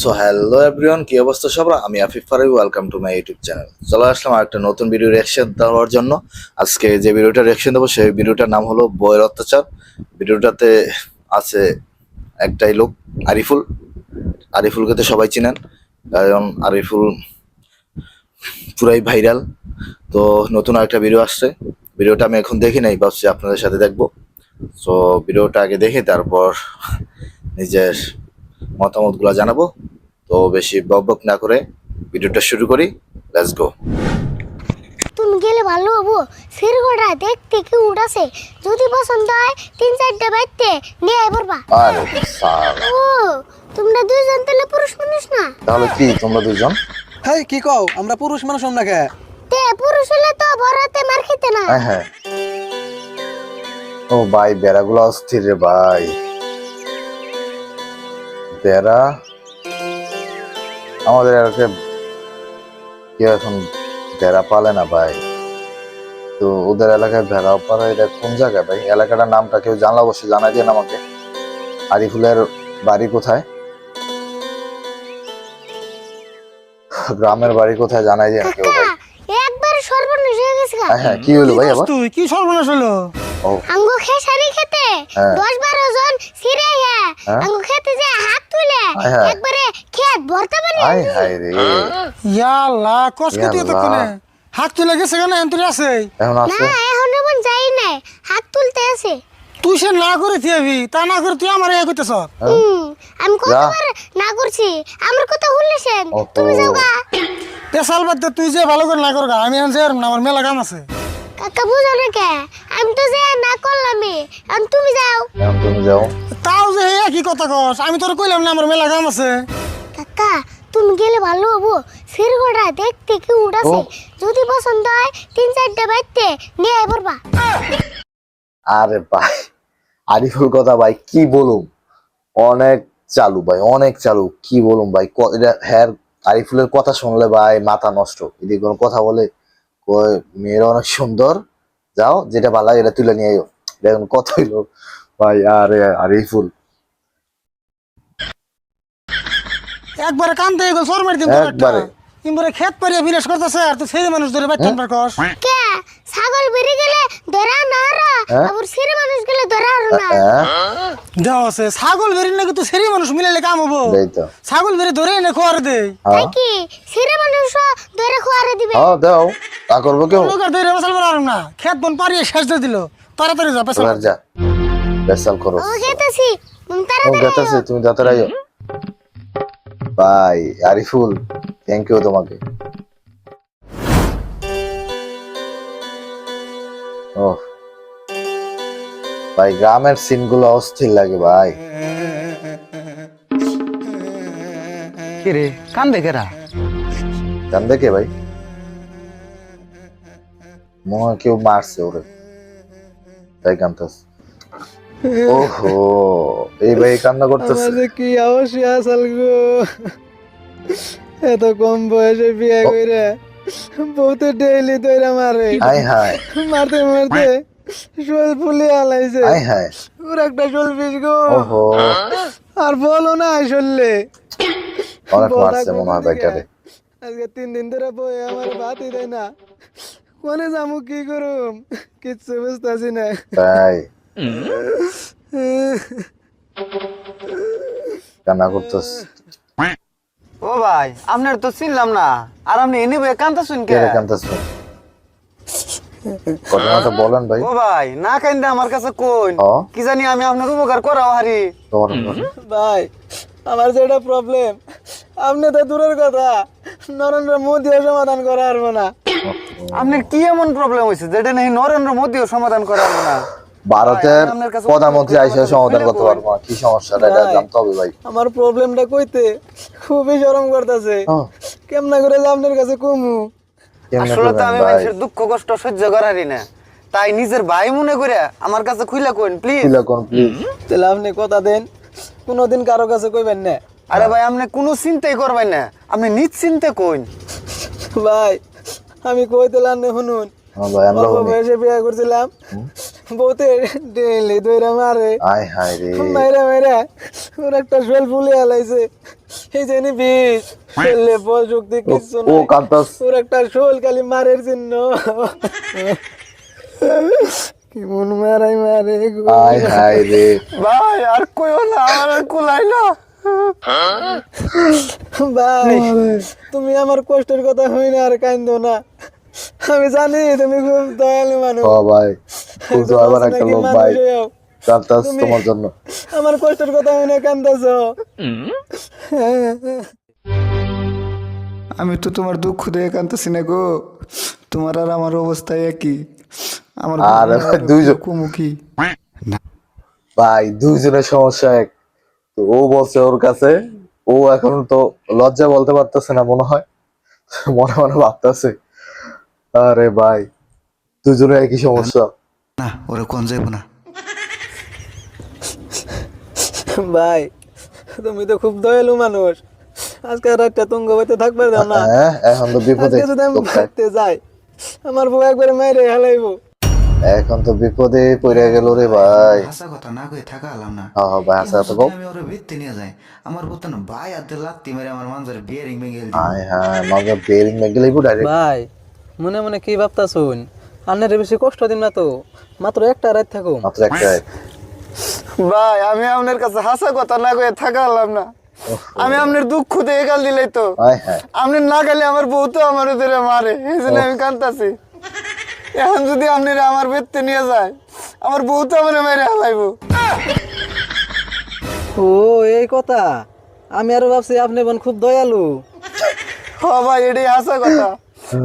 So hello everyone কি অবস্থা সবার? আমি Afif Farui welcome to my YouTube channel চলে আসলাম একটা নতুন ভিডিও রিয়াকশন দেওয়ার জন্য। আজকে যে ভিডিওটা রিয়াকশন দেবো, সেই ভিডিওটার নাম হলো বইয়ের অত্যাচার। ভিডিওটাতে আছে একটাই লোক, আরিফুল। আরিফুলকে তো সবাই চিনেন, কারণ আরিফুল পুরাই ভাইরাল তো নতুন আরেকটা ভিডিও আসছে। ভিডিওটা আমি এখন দেখি নাই, ভাবছি আপনাদের সাথে দেখব। সো ভিডিওটা আগে দেখে তারপর নিজের মতামতগুলো জানাব। তো বেশি বক বক না করে ভিডিওটা শুরু করি। লেটস গো তুমি গেলে ভালো হব। সিরগোটা দেখতে কি উঠাছে যদি পছন্দ হয় তিন চারটে বাইতে নিয়ে পড়বা আরে সালা। ও তোমরা দুইজন তাহলে পুরুষ মানুষ না? তাহলে কি তোমরা দুইজন? হ্যাঁ কি কও? আমরা পুরুষ মানুষ আমরা কে? তে পুরুষ হলে তো বড়তে মার খেতে না। হ্যাঁ হ্যাঁ। ও ভাই বেড়াগুলো অস্থির রে ভাই। বেড়া আমাদের এলাকায় কেউ এখন বেড়া পালে না ভাই। তো ওদের এলাকায় ভেড়া পালে এটা কোন জায়গায় ভাই? এলাকাটার নামটা কেউ জানলে অবশ্যই জানাই দেন আমাকে। আরিফুলের বাড়ি কোথায়? গ্রামের বাড়ি কোথায় জানাই দেন কেউ ভাই একবার সর্বনাশ হয়ে গেছে হ্যাঁ হ্যাঁ কি হলো ভাই আবার? তুই? কি সর্বনাশ হলো? আঙ্গু খেসারি খেতে। হ্যাঁ। দশ বারো জন সিরে হ্যাঁ হ্যাঁ? আঙ্গু খেতে যে হাত তুলে হ্যাঁ, হ্যাঁ। একবারে খেত ভরতে পারি হায় রে। ইয়া আল্লাহ কষ্ট দিয়ে তো। কোনে। হাত তুলে গেছে কেন? এন্তরি আছে। এখন না এখন এমন যাই নাই। হাত তুলতে আছে। তুই সে না করে থিয়াবি তা না করে তুই আমার ইয়ে করতেছ? হুম, আমি। কতবার না করছি? আমার কথা শুনলেছেন। তুমি যাও গা। পেশাল বাদ তুই যে ভালো করে না কর গা, আমি এখন যে না আমার মেলা কাম আছে। কাকা বুঝো না কে? আমি তো যে না করলামই। এখন তুমি যাও। এখন তুমি যাও। তাও যে এই একই কথা কস আমি তোর কইলাম না আমার মেলা কাম আছে। কাকা তুমি গেলে ভালো হব। সিরগোটা দেখতে কি উঠাছে ও। যদি পছন্দ হয় তিন চারটে বাইতে নিয়ে পড়বা আরে ভাই আরিফুল কথা ভাই কি বলুম? অনেক চালু ভাই অনেক চালু। কি বলুম ভাই ক- এটা হ্যার আরিফুলের কথা শুনলে ভাই মাথা নষ্ট। এদিকে কোনো কথা বলে কয় মেয়েরা অনেক সুন্দর যাও যেটা ভালো লাগে এটা তুলে নিয়ে আয়ো এটা এখন কথা হইল ভাই আরে আরিফুল একবারে কান দিয়ে গেল সর মারি দিন একবারে। ইমরে খেত পারিয়া বিনাশ করতেছে আর তুই সেই মানুষ ধরে পার কস। কে? ছাগল বেরিয়ে গেলে ধরা হ্যাঁ? আবার সিরে আছে ছাগল বেরি নাকি তুই সেই মানুষ মিলাইলে কাম হব? ছাগল বেরি ধরে এনে খোয়ার দে। হ্যাঁ। কি সিরে মানুষ ধরে খোয়ারে দিবে। হ্যাঁ দাও। তা করব কেউ? লোকের ধরে না। খেত বন পারিয়ে শেষ দিয়ে দিল। তাড়াতাড়ি যা পেছাল যা। বেসাল করো। ও গেতেছি তুমি ও তাড়াতাড়ি গেতাছে তুমি তাড়াতাড়ি আইও। ভাই আরিফুল। থ্যাংক ইউ তোমাকে। ও ভাই গ্রামের সিনগুলো অস্থির লাগে ভাই। কিরে কান্দে কেরা? জান দেখে ভাই? মনে হয় কেউ মারছে ওরে। তাই কান্তাস ওহো এই ভাই কান্না করতেছে। আমাদের কি অবশ্যই আসাল গো? এত কম বয়সে বিয়ে করে বহুত ডেইলি দইরা মারে। আয় হায়। মারতে মারতে। শোল ফুলে আলাইছে। আয় হায়। ওর একটা শোল পিস গো। ওহো। আর বলো না শোললে। অনেক মারছে মনে হয় কোন আজকে তিন দিন ধরে বই আমার ভাতই দেয় না। কোনে যামু কি করুম কিচ্ছু বুঝতেছি না। তাই। কান্না করতেছ। ও ভাই আপনার তো চিনলাম না। আর আপনি এনে বয়ে কান্দা শুন কে? কে রে বলেন ভাই। ও ভাই না কান্দে আমার কাছে কোন কি জানি আমি আপনার উপকার করাও হারি। ভাই আমার যেটা প্রবলেম আপনি তো দূরের কথা। নরেন্দ্র মোদীও সমাধান করা পারব না। আপনার কি এমন প্রবলেম হয়েছে যেটা নাকি নরেন্দ্র মোদীও সমাধান করা হবে না। ভারতের আপনার কাছে প্রধানমন্ত্রী আইসা সমাধান করতে পারব না। কি সমস্যাটা এটা জানতে হবে ভাই। আমার প্রবলেমটা কইতে খুবই শরম করতেছে। কেমনা করে যে আপনার কাছে কমু? আসলে তো আমি ভাই? মানুষের দুঃখ কষ্ট সহ্য করারই না। তাই নিজের ভাই মনে করে আমার কাছে খুইলা কোন প্লিজ কিলা কোন প্লিজ তাহলে আপনি কথা দেন কোনোদিন কারও কাছে কইবেন না। আরে ভাই আপনি কোনো চিন্তাই করবেন না। আপনি নিশ্চিন্তে কোন ভাই আমি কইতেলাম না শুনুন। হ্যাঁ ভাই আমরা বয়সে বিয়ে করছিলাম। বউতে ডেলি দইরা মারে। আয় হায় রে। মাইরা মাইরা ওর একটা শোল ফুলে আলাইছে এই বিষ ও কান্তাস। ওর একটা শোল খালি মারের চিহ্ন কেমন মারাই মারে গো। আয় রে। ভাই আর কইও না আমার কুলাই না ভাই তুমি আমার কষ্টের কথা হই না আর কান্দো না। আমি জানি তুমি খুব দয়ালু মানুষ। ও ভাই বুঝো আবার একটা নাকি লোক ভাই। হয়েও কান্তাস তোমার জন্য। আমার কষ্টের কথা হই না কান্দাছ আমি তো তোমার দুঃখ দিয়ে কান্দতেছি না গো। তোমার আর আমার অবস্থা একই। আমার আরে ভাই, দুইজন- কুমুখী ভাই দুইজনের সমস্যা এক। তো ও বলছে ওর কাছে ও এখন তো লজ্জা বলতে পারতেছে না মনে হয়। মনে মনে ভাবতেছে। আরে ভাই দুজনের একই সমস্যা। না ওরা কোন যাইব না। ভাই তুমি তো খুব দয়ালু মানুষ। আজকে রাতটা তুঙ্গ বাইতে থাকবার দাও না। হ্যাঁ এখন তো বিপদে আজকে যদি আমি? বাইতে যাই আমার বউ একবারে মাইরে হেলাইবো। এখন তো বিপদে পড়ে গেল রে ভাই। হাসা কথা না কয়ে থাকা হলাম না। হ্যাঁ হ্যাঁ ভাই আসা তো। আমি ওরে ভিত্তি নিয়ে যাই। আমার বোতন ভাই আদে লাত্তি মেরে আমার মানজারে বিয়ারিং ভেঙে গেল আয় হ্যাঁ মাগা বেরিং মেগে লাইবো ডাইরেক্ট ভাই মনে মনে কি ভাবতা শুন আন্নের বেশি কষ্ট দিন না তো মাত্র একটা রাত থাকো মাত্র একটা ভাই আমি আপনার কাছে হাসা কথা না কয়ে থাকা হলাম না। আমি আপনার দুঃখ দিয়ে গাল দিলাই তো। হ্যাঁ আপনি না গেলে আমার বউ তো আমার ধরে মারে এই জন্য আমি কান্তাছি এখন যদি আপনি আমার বেদতে নিয়ে যায় আমার বউ তো আমার মেরে হালাইবো। ও এই কথা। আমি আরও ভাবছি আপনি বোন খুব দয়ালু। হ ভাই এটাই হাসা কথা।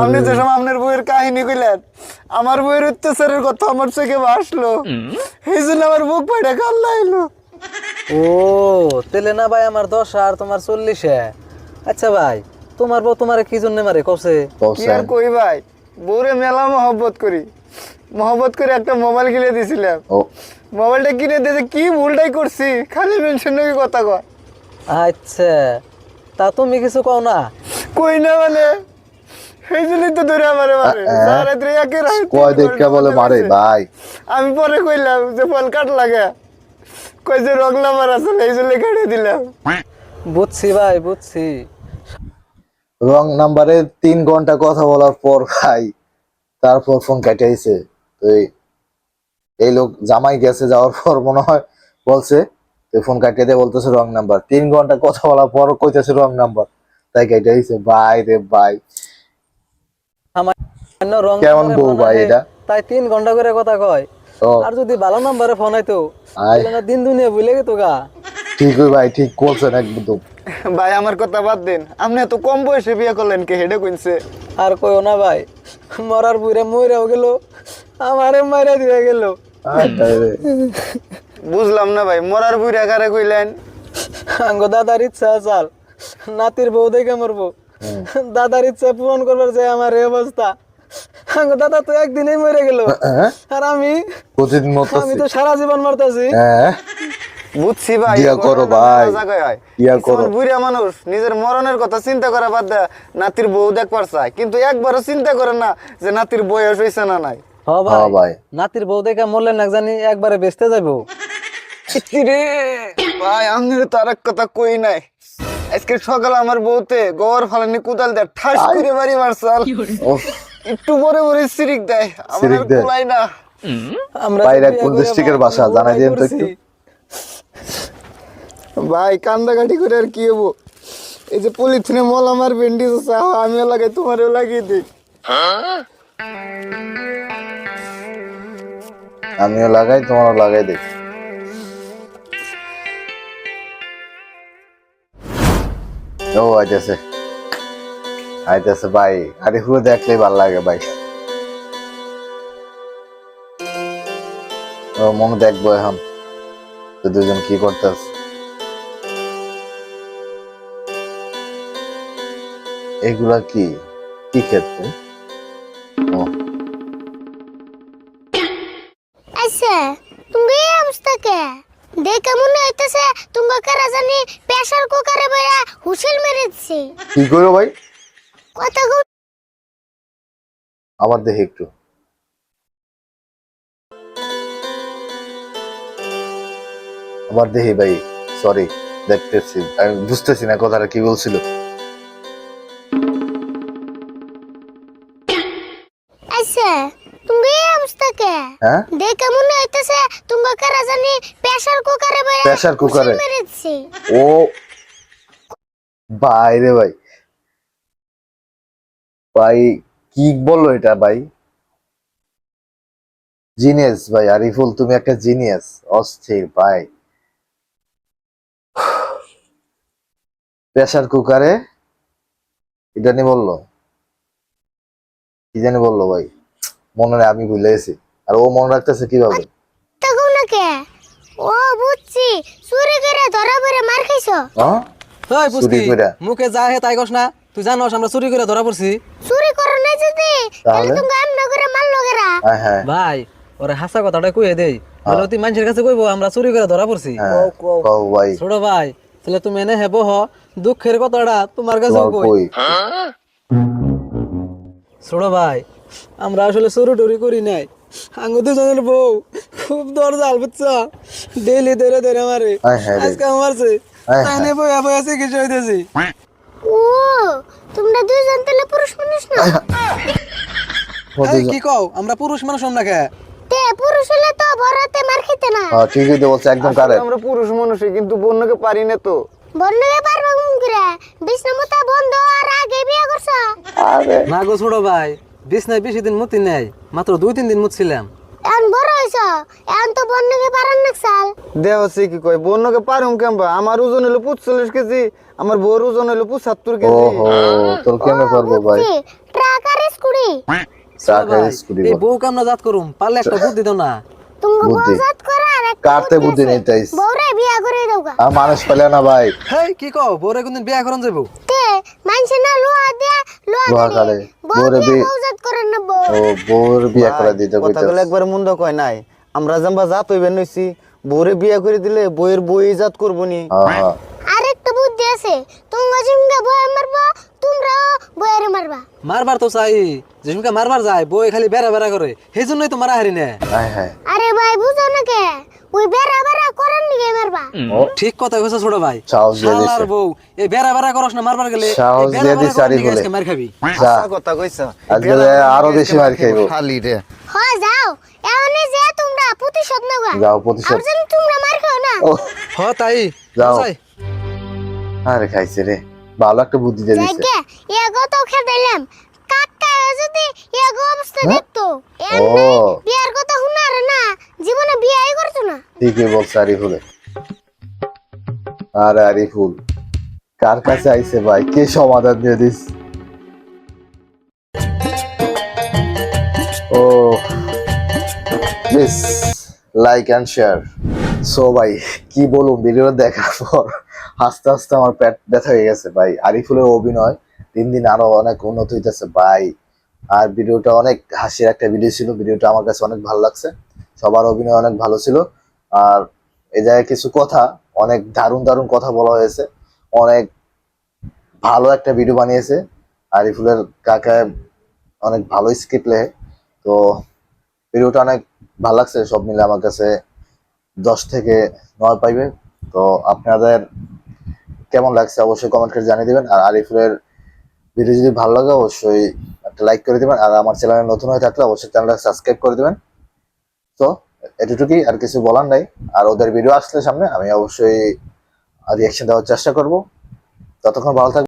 আপনি যে সময় আপনার বউয়ের কাহিনী কইলেন আমার বউয়ের অত্যাচারের কথা আমার চোখে ভাসলো এই জন্য আমার বুক পাইটা কান্না এলো ও তেলে না ভাই আমার দশ আর তোমার চল্লিশে আচ্ছা ভাই তোমার বউ তোমার কি জন্য মারে কসে? কি আর কই ভাই বউরে মেলা মহব্বত করি। মহব্বত করে একটা মোবাইল কিনে দিছিলাম। মোবাইলটা কিনে দিয়েছে কি ভুলটাই করছি খালি মেনশন নাকি কথা কয়। আচ্ছা তা তুমি কিছু কও না? কই না মানে? জন্যই তো ধরে আমারে মারে। সারা রাত্রে একে রাত কয় দেখা বলে মারে ভাই? আমি পরে কইলাম যে ফল কাট লাগে। কই যে রং নাম্বার আছে এই জন্য কেটে দিলাম। বুঝছি ভাই বুঝছি। রং নাম্বারে তিন ঘণ্টা কথা বলার পর ভাই তারপর ফোন কাটাইছে তো এই- এই লোক জামাই গেছে যাওয়ার পর মনে হয় বলছে ফোন কাটিয়ে দিয়ে বলতেছে রং নাম্বার। তিন ঘণ্টা কথা বলার পর কইতেছে রং নাম্বার। তাই কাটাইছে বাই রে অন্য রং কেমন বউ ভাই এটা? তাই তিন ঘণ্টা করে কথা কয়। আর যদি ভালো নাম্বারে ফোন আইতো দিন দুনিয়া ভুলে গেতো গা। ঠিক ভাই ঠিক করছেন একদম। ভাই আমার কথা বাদ দিন। আপনি এত কম বয়সে বিয়ে করলেন কে? হেডে কইছে আর কইও না ভাই মরার বুড়ে মইরাও গেল আমারে মাইরা দিয়ে গেল। হায়। বুঝলাম না ভাই মরার বুড়া কারে কইলেন? আঙ্গ দাদার ইচ্ছা চাল নাতির বউ দেখে মরবো। দাদার ইচ্ছা পূরণ করবার যে আমার এই অবস্থা। দাদা তো একদিনেই মরে গেল? আর আমি প্রতিদিন মতো আমি তো সারা জীবন মারতাছি। হ্যাঁ বুঝছি ভাই এই করো ভাই। হয়। কিছুমান করো। বুড়া মানুষ নিজের মরণের কথা চিন্তা করা বাদ দেয় নাতির বউ দেখবার চায় কিন্তু একবারও চিন্তা করে না যে নাতির বয়স হয়েছে না নাই। হ হ্যাঁ ভাই। নাতির বউ দেখে মরলেন না জানি একবারে বেচতে যাব রে ভাই আমি তো আর এক কথা কই নাই। আজকে সকালে আমার বউতে গোবর ফালানি কুদাল দেয় ঠাস করে বাড়ি মারছাল ও একটু পরে পরে সিরিক দেয় আমার সিরিক দেয়। কুলাই না আমরা বিয়ে কোন ডিস্ট্রিক্টের? বউ জানাই ভাই দিয়েন তো একটু। ভাই কান্দাকাটি করে আর কি হব এই যে পলিথিনে মল আমার আছে আমিও লাগাই তোমারও লাগিয়ে দিই আমিও লাগাই তোমারও লাগাই দেই ও আইতেছে আইতেছে ভাই আরে পুরো দেখলেই ভালো লাগে ভাই। ও মন দেখব এখন। তো দুজন কি করতেছ? এগুলা কি? কি ক্ষেত্রে আচ্ছা তুমি এই অবস্থা কে? দেখে মনে হইতেছে তুমি কারা জানি প্রেসার কুকারে হুসেল কি করো ভাই? কও আবার একটু। আবার দেখি ভাই সরি দেখতেছি। আমি বুঝতেছি না কথাটা কি বলছিল। আচ্ছা তুমি এই অবস্থা কে? হ্যাঁ? দেখে মনে হইতেছে তুমি কারা জানি প্রেসার কুকারে বইরা Pressure cooker ও ভাই রে ভাই। ভাই কি বলল এটা ভাই? জিনিয়াস ভাই আরিফুল তুমি একটা জিনিয়াস অস্থির ভাই। প্রেসার কুকারে কি জানি বলল। কি জানি বলল ভাই? মনে নেই আমি ভুলে গেছি। আর ও মনে রাখতেছে কীভাবে? তখন না কে? ও বুঝছি চুরি করে ধরা পড়ে মার খাইছো। হ্যাঁ চুরি। মুখে যা হে তাই কস না। তুই জানোস আমরা চুরি করে ধরা পড়ছি। চুরি করো না যদি? তাহলে? তুমি এমন করে মারলো কেরা হ্যাঁ হ্যাঁ। ভাই ওরে হাসা কথাটা কইয়ে দেই। বলে তুই মানুষের কাছে কইবো আমরা চুরি করে ধরা পড়ছি। হ্যাঁ। কও ভাই। ছোট ভাই তাহলে তুমি এনে হেবো হ দুঃখের কথাটা তোমার কাছে কই। ছোট ভাই আমরা আসলে চুরি টুরি করি নাই। আঙ্গ দুজনের বউ খুব দরজাল বুঝছ? ডেইলি ধরে ধরে মারে হায় হায়। আজকে মারছে হায় তাইনে বইয়া বইয়া চিকিৎসা হইতেছি। ও তোমরা দুইজন তাহলে পুরুষ মানুষ না? এই কি কও? আমরা পুরুষ মানুষ আমরা কে? তে পুরুষ হলে তো বড়তে মার খেতে না। হ্যাঁ ঠিকই তো বলছে একদম কারেক্ট আমরা পুরুষ মানুষই কিন্তু বন্যকে পারি না তো। বন্যকে পারবা ঘুম করে? বিষ্ণুমতা বন্ধ আর আগে বিয়ে করছ? আরে। না গো ছোট ভাই বিছনায় বেশি দিন মুতি নাই মাত্র দুই তিন দিন মুতছিলাম। এখন বড় হইছ? এখন তো বন্যকে পারান না সাল দেহ হচ্ছে কি কয়? বন্যকে পারুম কেমবা? আমার ওজন হলো পঁচল্লিশ কেজি আমার বউর ওজন হলো পঁচাত্তর কেজি। ওহো তোর কেমনে পারব ভাই? ট্রাক আর স্কুটি টাকা স্কুটি এই বউ কামনা জাত করুম পারলে একটা বুদ্ধি দাও না। বুদ্ধি। বউজাত করা আর একটা কাটতে বুদ্ধি নেই তাই বউরে বিয়া করে দাওগা মানুষ পেলে না ভাই হেই কি কও বউরে কোনদিন বিয়া করন যাব তে মানছে না কাটে কাটে। বউ বউরে দিয়ে বি- বউজাত করেন না বউ ও বউর বিয়ে করে দিতে কথাগুলো একবার মন্দ কয় নাই আমরা জাম্বা জাত হইবেন নইছি বউরে বিয়া করে দিলে বইয়ের বই জাত করব নি আরেকটা বুদ্ধি আছে তোমরা যেমন বয়ে মারবা তোমরাও বয়ের মারবা মারবার তো চাই যেসমকে মারবার যায় বউ খালি বেড়া বেড়া করে সেই জন্যই তো মারা হারি না হ্যাঁ হ্যাঁ আরে ভাই বুঝো না কে? ওই বেড়া বেড়া করেন নিকে মারবা? ঠিক কথা কইছো ছোট ভাই। সাহস দিয়ে দিছে। শালার বউ এই বেড়া বেড়া করস না মারবার গেলে সাহস দিয়ে বেড়া দিছে নিগে বলে। মার খাবি? কথা কইছা আজকে আরও বেশি মার খাইবো। খালি রে। হয় যাও। এমনি যে তোমরা প্রতিশোধ নেবা যাও প্রতিশোধ। আর যেন তোমরা মার খাও না? ও। হ তাই। যাও। আরে খাইছে রে। ভালো একটা বুদ্ধি দিয়ে দিছে। এগো তো খেদাইলাম যদি এগো অবস্থা? দেখতো এমনি বিয়ার কথা শুনার না জীবনে বিয়াই করতো না। ঠিকই বলছে আরিফুলে। আরে আরিফুল কার কাছে আইছে ভাই? কে সমাধান দিয়ে দিস? ও please like and share so ভাই কি বলুন ভিডিও দেখার পর আস্তে আস্তে আমার পেট ব্যথা হয়ে গেছে ভাই। আরিফুলের অভিনয় দিন দিন আরও অনেক উন্নত হইতেছে ভাই। আর ভিডিওটা অনেক হাসির একটা ভিডিও ছিল। ভিডিওটা আমার কাছে অনেক ভালো লাগছে। সবার অভিনয় অনেক ভালো ছিল। আর এই জায়গায় কিছু কথা, অনেক দারুণ দারুণ কথা বলা হয়েছে। অনেক ভালো একটা ভিডিও বানিয়েছে। আরিফুলের কাকা অনেক ভালো স্ক্রিপ্ট লেখে। তো ভিডিওটা অনেক ভালো লাগছে। সব মিলে আমার কাছে দশ থেকে নয় পাইবে। তো আপনাদের কেমন লাগছে অবশ্যই কমেন্ট করে জানিয়ে দেবেন। আর আরিফুলের ভিডিও যদি ভালো লাগে, অবশ্যই একটা লাইক করে দেবেন আর আমার চ্যানেলে নতুন হয়ে থাকলে অবশ্যই চ্যানেলটা সাবস্ক্রাইব করে দেবেন। তো এতটুকুই আর কিছু বলার নাই। আর ওদের ভিডিও আসলে সামনে, আমি অবশ্যই রিয়াকশন দেওয়ার চেষ্টা করব। ততক্ষণ ভালো থাকবেন।